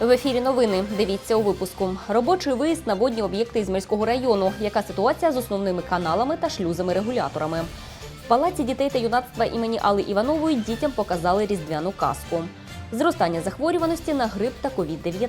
В ефірі новини. Дивіться у випуску. Робочий виїзд на водні об'єкти Ізмельського району. Яка ситуація з основними каналами та шлюзами-регуляторами? В палаці дітей та юнацтва імені Алли Іванової дітям показали різдвяну казку. Зростання захворюваності на грип та COVID-19.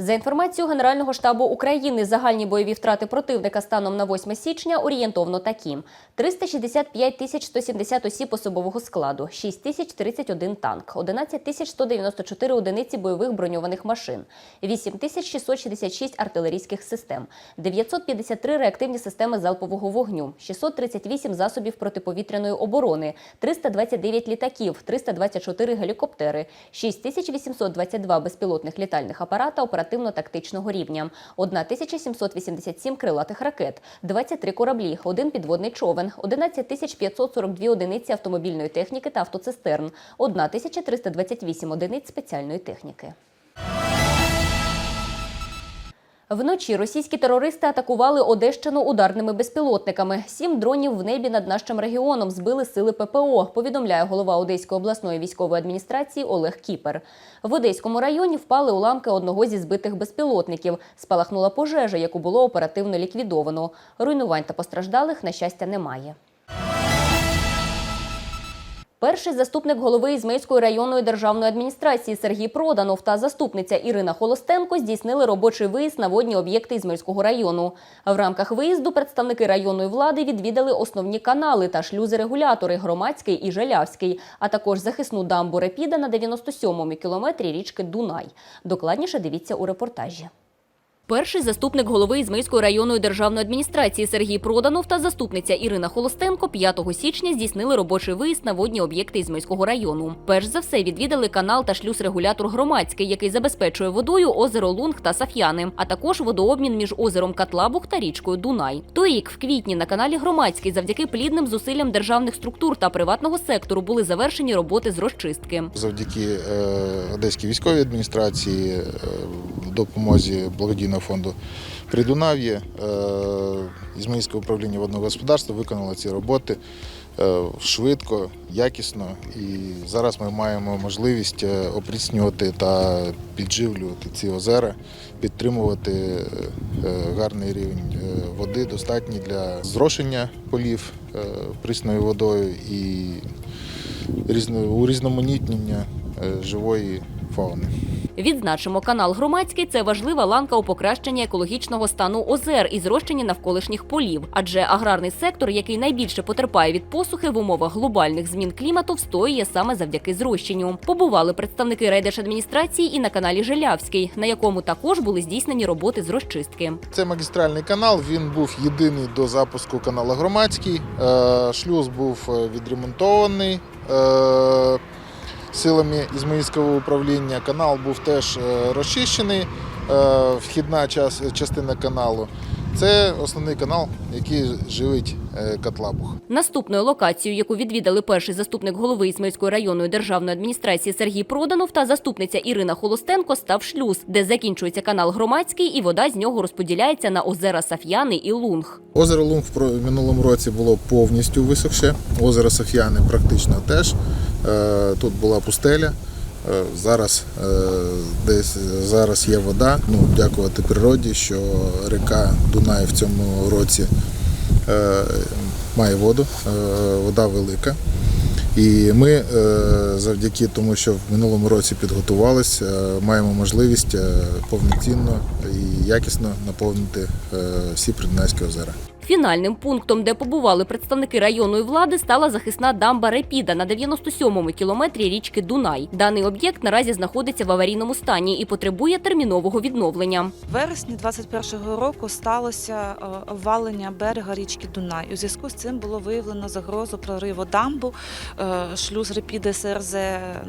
За інформацією Генерального штабу України, загальні бойові втрати противника станом на 8 січня орієнтовно такі: 365 тисяч 170 осіб особового складу, 6 тисяч 31 танк, 11 тисяч 194 одиниці бойових броньованих машин, 8 тисяч 666 артилерійських систем, 953 реактивні системи залпового вогню, 638 засобів протиповітряної оборони, 329 літаків, 324 гелікоптери, 6822 безпілотних літальних апарата оперативно-тактичного рівня, 1787 крилатих ракет, 23 кораблі, один підводний човен, 11542 одиниці автомобільної техніки та автоцистерн, 1328 одиниць спеціальної техніки. Вночі російські терористи атакували Одещину ударними безпілотниками. Сім дронів в небі над нашим регіоном збили сили ППО. Повідомляє голова Одеської обласної військової адміністрації Олег Кіпер. В Одеському районі впали уламки одного зі збитих безпілотників. Спалахнула пожежа, яку було оперативно ліквідовано. Руйнувань та постраждалих на щастя немає. Перший заступник голови Ізмейської районної державної адміністрації Сергій Проданов та заступниця Ірина Холостенко здійснили робочий виїзд на водні об'єкти Ізмельського району. В рамках виїзду представники районної влади відвідали основні канали та шлюзи-регулятори Громадський і Желявський, а також захисну дамбу Репіда на 97-му кілометрі річки Дунай. Докладніше дивіться у репортажі. Перший заступник голови Ізмейської районної державної адміністрації Сергій Проданов та заступниця Ірина Холостенко 5 січня здійснили робочий виїзд на водні об'єкти Ізмейського району. Перш за все відвідали канал та шлюз-регулятор громадський, який забезпечує водою озеро Лунг та Саф'яни, а також водообмін між озером Катлабух та річкою Дунай. Торік, в квітні, на каналі громадський завдяки плідним зусиллям державних структур та приватного сектору були завершені роботи з розчистки. Завдяки е, Одеській військовій адміністрації, е, допомозі благодійного фонду Придунав'я, е, Ізмаїльське управління водного господарства виконало ці роботи е, швидко, якісно. І зараз ми маємо можливість е, опріснювати та підживлювати ці озера, підтримувати гарний рівень води, достатній для зрошення полів прісною водою і різно- урізноманітнення живої фауни. Відзначимо, канал громадський це важлива ланка у покращенні екологічного стану озер і зрощенні навколишніх полів. Адже аграрний сектор, який найбільше потерпає від посухи в умовах глобальних змін клімату, встоює саме завдяки зрощенню. Побували представники райдержадміністрації і на каналі Желявський, на якому також були здійснені роботи з розчистки. Це магістральний канал. Він був єдиний до запуску каналу громадський. Е, Шлюз був е, відремонтований е, силами Ізмаїльського управління. Канал був теж е, розчищений. е, Вхідна час- частина каналу. Це основний канал, який живить е, Катлабух. Наступною локацією, яку відвідали перший заступник голови Ізмельської районної державної адміністрації Сергій Проданов та заступниця Ірина Холостенко, став шлюз, де закінчується канал громадський, і вода з нього розподіляється на озера Саф'яни і Лунг. Озеро Лунг в минулому році було повністю висохше. Озеро Соф'яни практично теж. Е, Тут була пустеля. Е, Зараз е, десь зараз є вода. Ну, дякувати природі, що река Дунай в цьому році е, має воду, вода велика. І ми завдяки тому, що в минулому році підготувалися, маємо можливість повноцінно і якісно наповнити всі Придунайські озера. Фінальним пунктом, де побували представники районної влади, стала захисна дамба Репіда на 97-му кілометрі річки Дунай. Даний об'єкт наразі знаходиться в аварійному стані і потребує термінового відновлення. В вересні 21-го року сталося е, обвалення берега річки Дунай. У зв'язку з цим було виявлено загрозу прориву дамбу е, шлюз Репіди СРЗ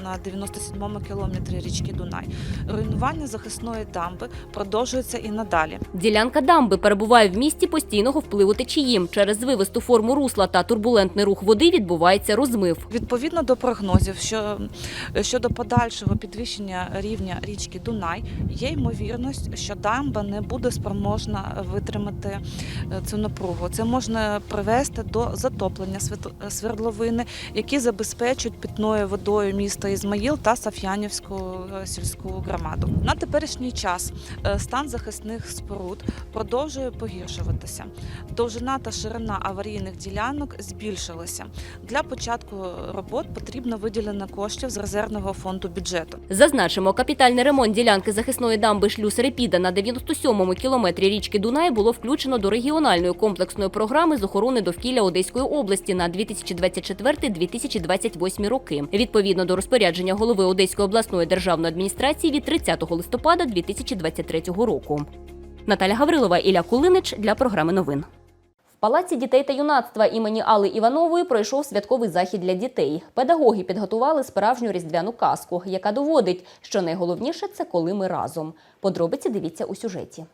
на 97-му кілометрі річки Дунай. Руйнування захисної дамби продовжується і надалі. Ділянка дамби перебуває в місті постійного впливу водотечії. Через звивисту форму русла та турбулентний рух води відбувається розмив. Відповідно до прогнозів, що щодо подальшого підвищення рівня річки Дунай, є ймовірність, що дамба не буде спроможна витримати е, цю напругу. Це можна привести до затоплення свердловини, які забезпечують питною водою міста Ізмаїл та Саф'янівську е, сільську громаду. На теперішній час е, стан захисних споруд продовжує погіршуватися. Довжина та ширина аварійних ділянок збільшилися. Для початку робот потрібно виділення коштів з резервного фонду бюджету. Зазначимо, капітальний ремонт ділянки захисної дамби шлюз Репіда на 97-му кілометрі річки Дунай було включено до регіональної комплексної програми з охорони довкілля Одеської області на 2024-2028 роки. Відповідно до розпорядження голови Одеської обласної державної адміністрації від 30 листопада 2023 року. Наталя Гаврилова, Ілля Кулинич для програми новин. Палаці дітей та юнацтва імені Алли Іванової пройшов святковий захід для дітей. Педагоги підготували справжню різдвяну казку, яка доводить, що найголовніше це коли ми разом. Подробиці дивіться у сюжеті.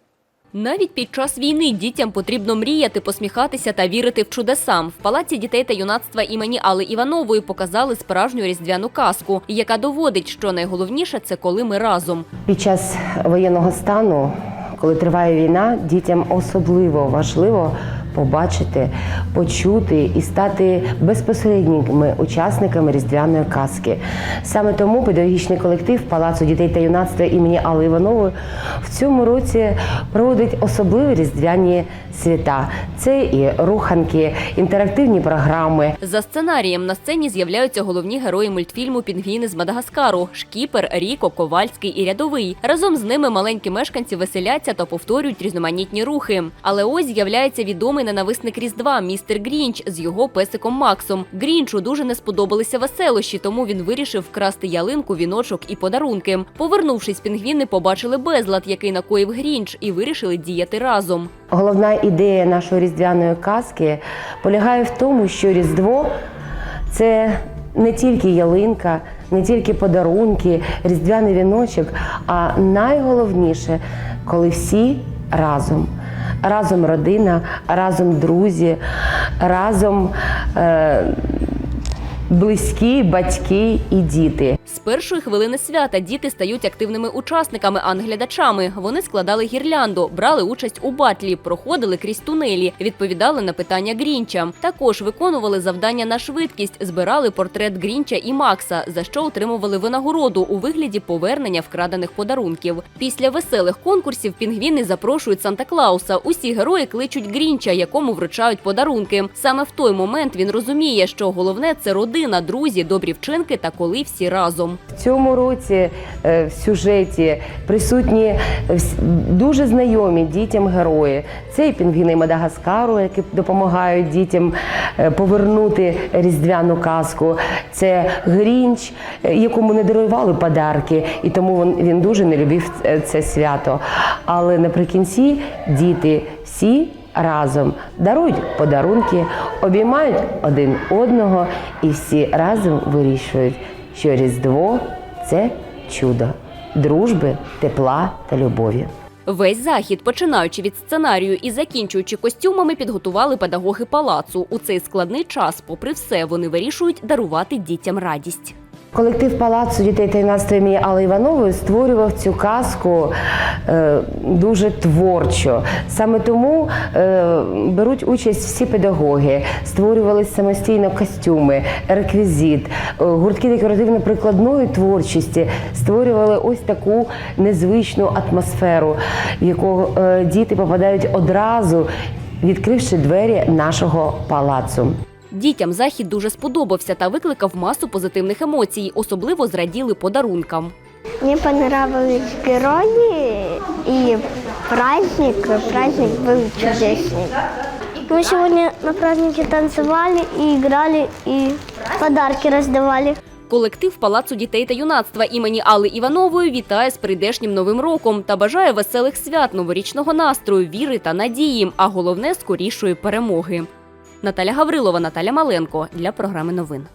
Навіть під час війни дітям потрібно мріяти, посміхатися та вірити в чудеса. В палаці дітей та юнацтва імені Алли Іванової показали справжню різдвяну казку, яка доводить, що найголовніше це коли ми разом. Під час воєнного стану, коли триває війна, дітям особливо важливо побачити, почути і стати безпосередніми учасниками різдвяної казки. Саме тому педагогічний колектив Палацу дітей та юнацтва імені Алли Іванової в цьому році проводить особливі різдвяні свята. Це і руханки, інтерактивні програми, За сценарієм на сцені з'являються головні герої мультфільму Пінгвіни з Мадагаскару Шкіпер, Ріко, Ковальський і Рядовий. Разом з ними маленькі мешканці веселяться та повторюють різноманітні рухи. Але ось з'являється відомий ненависник Різдва містер Грінч з його песиком Максом. Грінчу дуже не сподобалися веселощі, тому він вирішив вкрасти ялинку, віночок і подарунки. Повернувшись, пінгвіни побачили безлад, який накоїв Грінч, і вирішили діяти разом. Головна ідея нашої різдвяної казки полягає в тому, що Різдво це не тільки ялинка, не тільки подарунки, різдвяний віночок, а найголовніше, коли всі разом. Разом родина, разом друзі, разом е, близькі, батьки і діти. З першої хвилини свята діти стають активними учасниками, а не глядачами. Вони складали гірлянду, брали участь у батлі, проходили крізь тунелі, відповідали на питання Грінча. Також виконували завдання на швидкість, збирали портрет Грінча і Макса, за що отримували винагороду у вигляді повернення вкрадених подарунків. Після веселих конкурсів пінгвіни запрошують Санта Клауса. Усі герої кличуть Грінча, якому вручають подарунки. Саме в той момент він розуміє, що головне це родина, друзі, добрі вчинки та коли всі разом. В цьому році е, в сюжеті присутні дуже знайомі дітям герої. Це і пінгвіни Мадагаскару, які допомагають дітям е, повернути різдвяну казку. Це Грінч, е, якому не дарували подарки, і тому він, дуже не любив це свято. Але наприкінці діти всі. Разом дарують подарунки, обіймають один одного і всі разом вирішують, що Різдво це чудо дружби, тепла та любові. Весь захід, починаючи від сценарію і закінчуючи костюмами, підготували педагоги палацу. У цей складний час, попри все, вони вирішують дарувати дітям радість. Колектив палацу дітей та юнацтва імені Алли Іванової створював цю казку е, дуже творчо. Саме тому е, беруть участь всі педагоги, створювались самостійно костюми, реквізит, е, гуртки декоративно-прикладної творчості створювали ось таку незвичну атмосферу, в яку діти попадають одразу, відкривши двері нашого палацу. Дітям захід дуже сподобався та викликав масу позитивних емоцій. Особливо зраділи подарункам. Мне понравились герои и праздник. Праздник был чудесный. Мы сегодня на празднике танцевали и играли, и подарки раздавали. Колектив Палацу дітей та юнацтва імені Алли Іванової вітає з прийдешнім новим роком та бажає веселих свят, новорічного настрою, віри та надії, а головне скорішої перемоги. Наталя Гаврилова, Наталя Маленко для програми новин.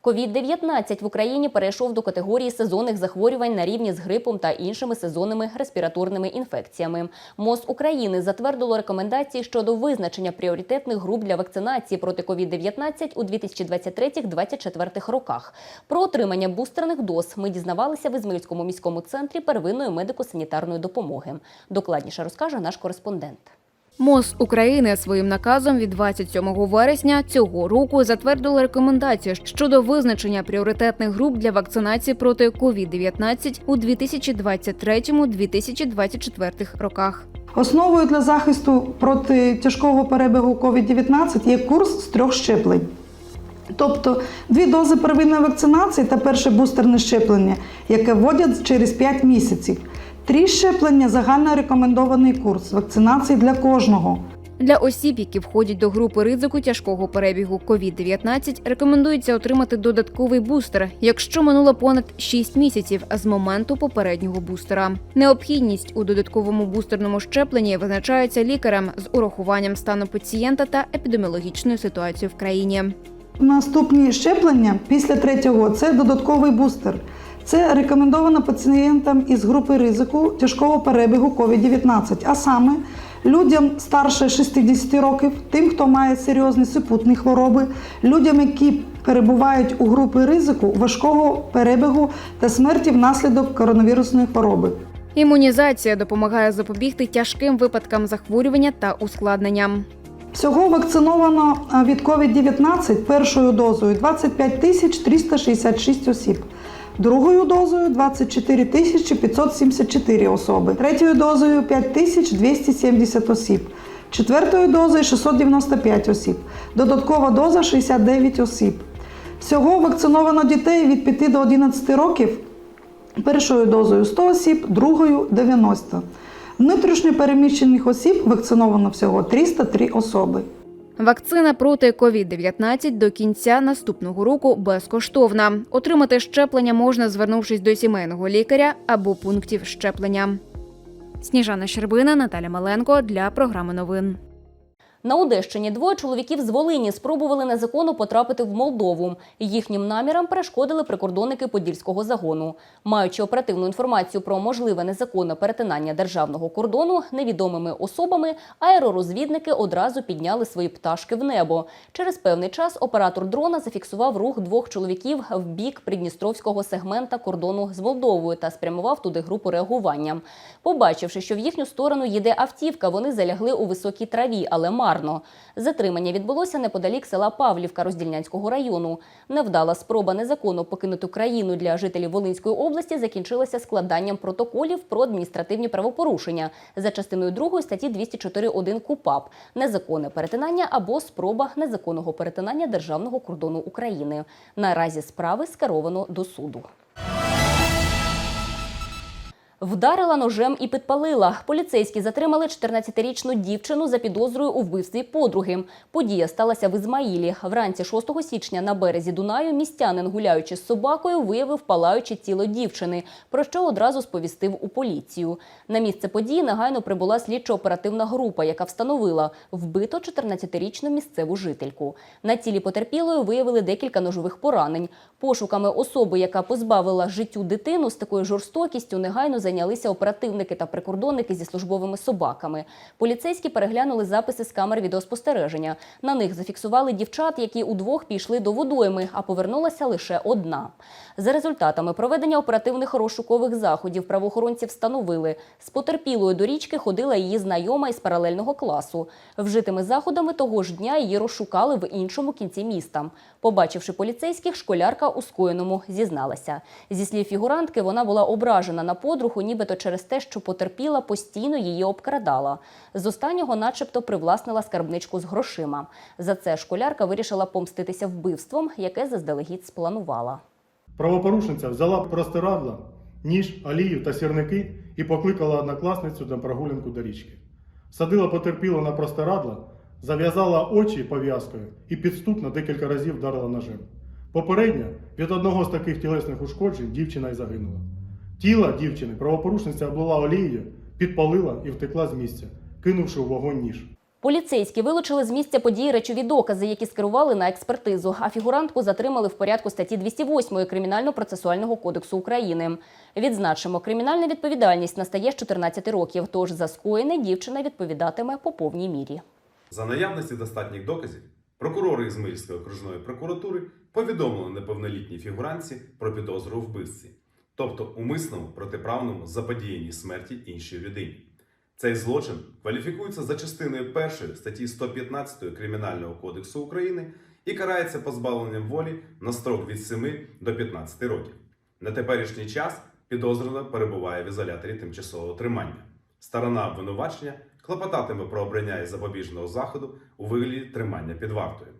Ковід-19 в Україні перейшов до категорії сезонних захворювань на рівні з грипом та іншими сезонними респіраторними інфекціями. МОЗ України затвердило рекомендації щодо визначення пріоритетних груп для вакцинації проти Ковід-19 у 2023-2024 роках. Про отримання бустерних доз ми дізнавалися в Ізмаїльському міському центрі первинної медико-санітарної допомоги. Докладніше розкаже наш кореспондент. МОЗ України своїм наказом від 27 вересня цього року затвердило рекомендації щодо визначення пріоритетних груп для вакцинації проти COVID-19 у 2023-2024 роках. Основою для захисту проти тяжкого перебігу COVID-19 є курс з трьох щеплень. Тобто дві дози первинної вакцинації та перше бустерне щеплення, яке вводять через 5 місяців. Три щеплення загально рекомендований курс вакцинації для кожного. Для осіб, які входять до групи ризику тяжкого перебігу COVID-19, рекомендується отримати додатковий бустер, якщо минуло понад 6 місяців з моменту попереднього бустера. Необхідність у додатковому бустерному щепленні визначається лікарем з урахуванням стану пацієнта та епідеміологічної ситуації в країні. Наступні щеплення після третього це додатковий бустер. Це рекомендовано пацієнтам із групи ризику тяжкого перебігу COVID-19, а саме людям старше 60 років, тим, хто має серйозні супутні хвороби, людям, які перебувають у групі ризику важкого перебігу та смерті внаслідок коронавірусної хвороби. Імунізація допомагає запобігти тяжким випадкам захворювання та ускладненням. Всього вакциновано від COVID-19 першою дозою 25 тисяч 366 осіб. Другою дозою 24 тисячі 574 особи, третьою дозою 5 тисяч 270 осіб, четвертою дозою 695 осіб, додаткова доза 69 осіб. Всього вакциновано дітей від 5 до 11 років першою дозою 100 осіб, другою 90. Внутрішньо переміщених осіб вакциновано всього 303 особи. Вакцина проти COVID-19 до кінця наступного року безкоштовна. Отримати щеплення можна, звернувшись до сімейного лікаря або пунктів щеплення. Сніжана Щербина, Наталя Маленко для програми новин. На Одещині двоє чоловіків з Волині спробували незаконно потрапити в Молдову. Їхнім намірам перешкодили прикордонники Подільського загону. Маючи оперативну інформацію про можливе незаконне перетинання державного кордону невідомими особами, аеророзвідники одразу підняли свої пташки в небо. Через певний час оператор дрона зафіксував рух двох чоловіків в бік придністровського сегмента кордону з Молдовою та спрямував туди групу реагування. Побачивши, що в їхню сторону їде автівка, вони залягли у високій траві, але марно. Затримання відбулося неподалік села Павлівка Роздільнянського району. Невдала спроба незаконно покинути країну для жителів Волинської області закінчилася складанням протоколів про адміністративні правопорушення за частиною 2 статті 204.1 КУПАП незаконне перетинання або спроба незаконного перетинання державного кордону України. Наразі справи скеровано до суду. Вдарила ножем і підпалила. Поліцейські затримали 14-річну дівчину за підозрою у вбивстві подруги. Подія сталася в Ізмаїлі. Вранці 6 січня на березі Дунаю містянин, гуляючи з собакою, виявив палаюче тіло дівчини, про що одразу сповістив у поліцію. На місце події негайно прибула слідчо-оперативна група, яка встановила вбито 14-річну місцеву жительку. На тілі потерпілої виявили декілька ножових поранень. Пошуками особи, яка позбавила життю дитину з такою жорстокістю, негайно зайнялися оперативники та прикордонники зі службовими собаками. Поліцейські переглянули записи з камер відеоспостереження. На них зафіксували дівчат, які удвох пішли до водойми, а повернулася лише одна. За результатами проведення оперативних розшукових заходів правоохоронці встановили, з потерпілою до річки ходила її знайома із паралельного класу. Вжитими заходами того ж дня її розшукали в іншому кінці міста. Побачивши поліцейських, школярка у скоєному зізналася. Зі слів фігурантки, вона була ображена на подругу, нібито через те, що потерпіла, постійно її обкрадала. З останнього, начебто, привласнила скарбничку з грошима. За це школярка вирішила помститися вбивством, яке заздалегідь спланувала. Правопорушниця взяла простирадла, ніж, олію та сірники і покликала однокласницю на прогулянку до річки. Садила потерпілу на простирадла, зав'язала очі пов'язкою і підступно декілька разів вдарила ножем. Попередньо від одного з таких тілесних ушкоджень дівчина й загинула. Тіло дівчини правопорушниця облила олією, підпалила і втекла з місця, кинувши у вогонь ніж. Поліцейські вилучили з місця події речові докази, які скерували на експертизу. А фігурантку затримали в порядку статті 208 Кримінально-процесуального кодексу України. Відзначимо, кримінальна відповідальність настає з 14 років. Тож за скоєне дівчина відповідатиме по повній мірі. За наявності достатніх доказів, прокурори Ізмаїльської окружної прокуратури повідомили неповнолітній фігуранці про підозру у вбивстві, тобто умисному протиправному заподіянні смерті іншій людині. Цей злочин кваліфікується за частиною 1 статті 115 Кримінального кодексу України і карається позбавленням волі на строк від 7 до 15 років. На теперішній час підозрювана перебуває в ізоляторі тимчасового тримання. Сторона обвинувачення клопотатиме про обрання із запобіжного заходу у вигляді тримання під вартою.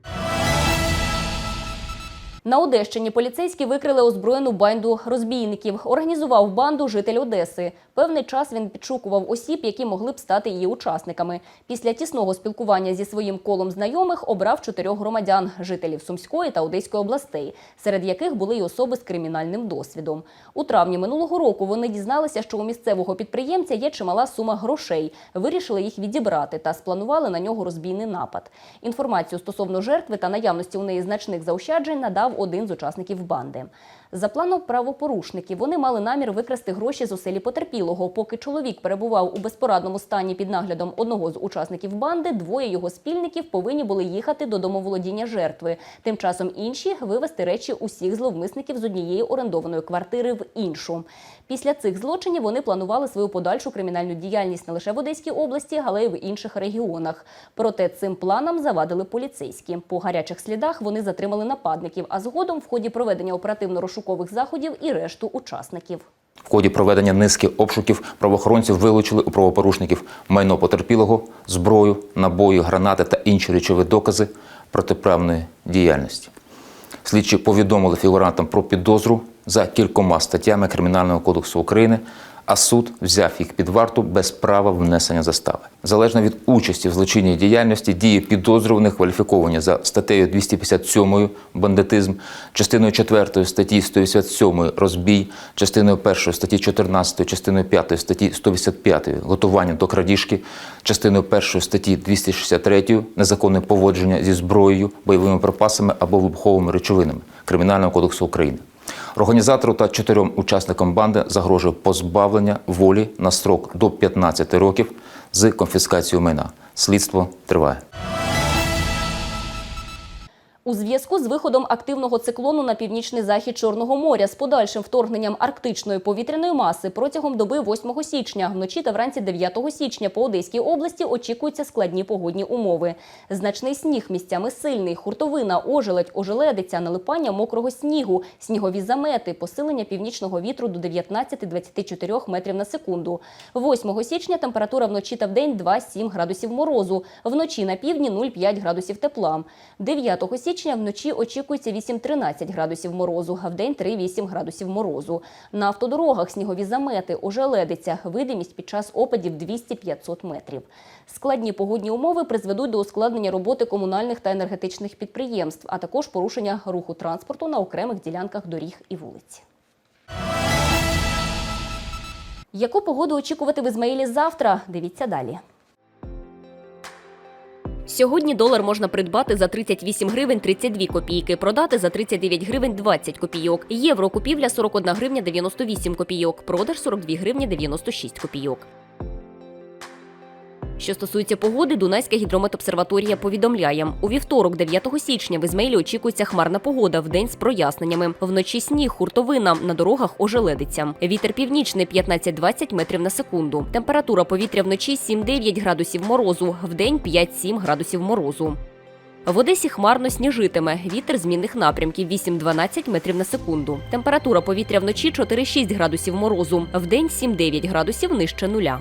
На Одещині поліцейські викрили озброєну банду розбійників. Організував банду житель Одеси. Певний час він підшукував осіб, які могли б стати її учасниками. Після тісного спілкування зі своїм колом знайомих обрав чотирьох громадян жителів Сумської та Одеської областей, серед яких були й особи з кримінальним досвідом. У травні минулого року вони дізналися, що у місцевого підприємця є чимала сума грошей. Вирішили їх відібрати та спланували на нього розбійний напад. Інформацію стосовно жертви та наявності у неї значних заощаджень надав один з учасників банди. За планом правопорушників вони мали намір викрасти гроші з оселі потерпілого. Поки чоловік перебував у безпорадному стані під наглядом одного з учасників банди, двоє його спільників повинні були їхати до домоволодіння жертви. Тим часом інші вивезти речі усіх зловмисників з однієї орендованої квартири в іншу. Після цих злочинів вони планували свою подальшу кримінальну діяльність не лише в Одеській області, але й в інших регіонах. Проте цим планам завадили поліцейські. По гарячих слідах вони затримали нападників, а згодом в ході проведення оперативно-розшукових заходів і решту учасників. В ході проведення низки обшуків правоохоронців вилучили у правопорушників майно потерпілого, зброю, набої, гранати та інші речові докази протиправної діяльності. Слідчі повідомили фігурантам про підозру за кількома статтями Кримінального кодексу України, а суд взяв їх під варту без права внесення застави. Залежно від участі в злочинній діяльності, дії підозрюваних кваліфіковані за статтею 257 бандитизм, частиною 4 статті 187 розбій, частиною 1 статті 14, частиною 5 статті 185 готування до крадіжки, частиною 1 статті 263 незаконне поводження зі зброєю, бойовими припасами або вибуховими речовинами Кримінального кодексу України. Організатору та чотирьом учасникам банди загрожує позбавлення волі на строк до 15 років з конфіскацією майна. Слідство триває. У зв'язку з виходом активного циклону на північний захід Чорного моря з подальшим вторгненням арктичної повітряної маси протягом доби 8 січня, вночі та вранці 9 січня по Одеській області очікуються складні погодні умови. Значний сніг місцями сильний, хуртовина, ожеледь, ожеледиця, налипання мокрого снігу, снігові замети, посилення північного вітру до 19-24 метрів на секунду. 8 січня температура вночі та вдень 2-7 градусів морозу, вночі на півдні 0,5 градусів тепла. 9 січня вночі очікується 8-13 градусів морозу, а вдень 3-8 градусів морозу. На автодорогах снігові замети, ожеледиця, видимість під час опадів 200-500 метрів. Складні погодні умови призведуть до ускладнення роботи комунальних та енергетичних підприємств, а також порушення руху транспорту на окремих ділянках доріг і вулиць. Яку погоду очікувати в Ізмаїлі завтра? Дивіться далі. Сьогодні долар можна придбати за 38 гривень 32 копійки, продати за 39 гривень 20 копійок. Євро купівля 41 гривня 98 копійок, продаж 42 гривні 96 копійок. Що стосується погоди, Дунайська гідрометобсерваторія повідомляє, у вівторок, 9 січня, в Ізмаїлі очікується хмарна погода, вдень з проясненнями. Вночі сніг, хуртовина, на дорогах ожеледиця. Вітер північний 15-20 метрів на секунду. Температура повітря вночі 7-9 градусів морозу, вдень 5-7 градусів морозу. В Одесі хмарно сніжитиме. Вітер змінних напрямків 8-12 метрів на секунду. Температура повітря вночі 4-6 градусів морозу, вдень 7-9 градусів нижче нуля.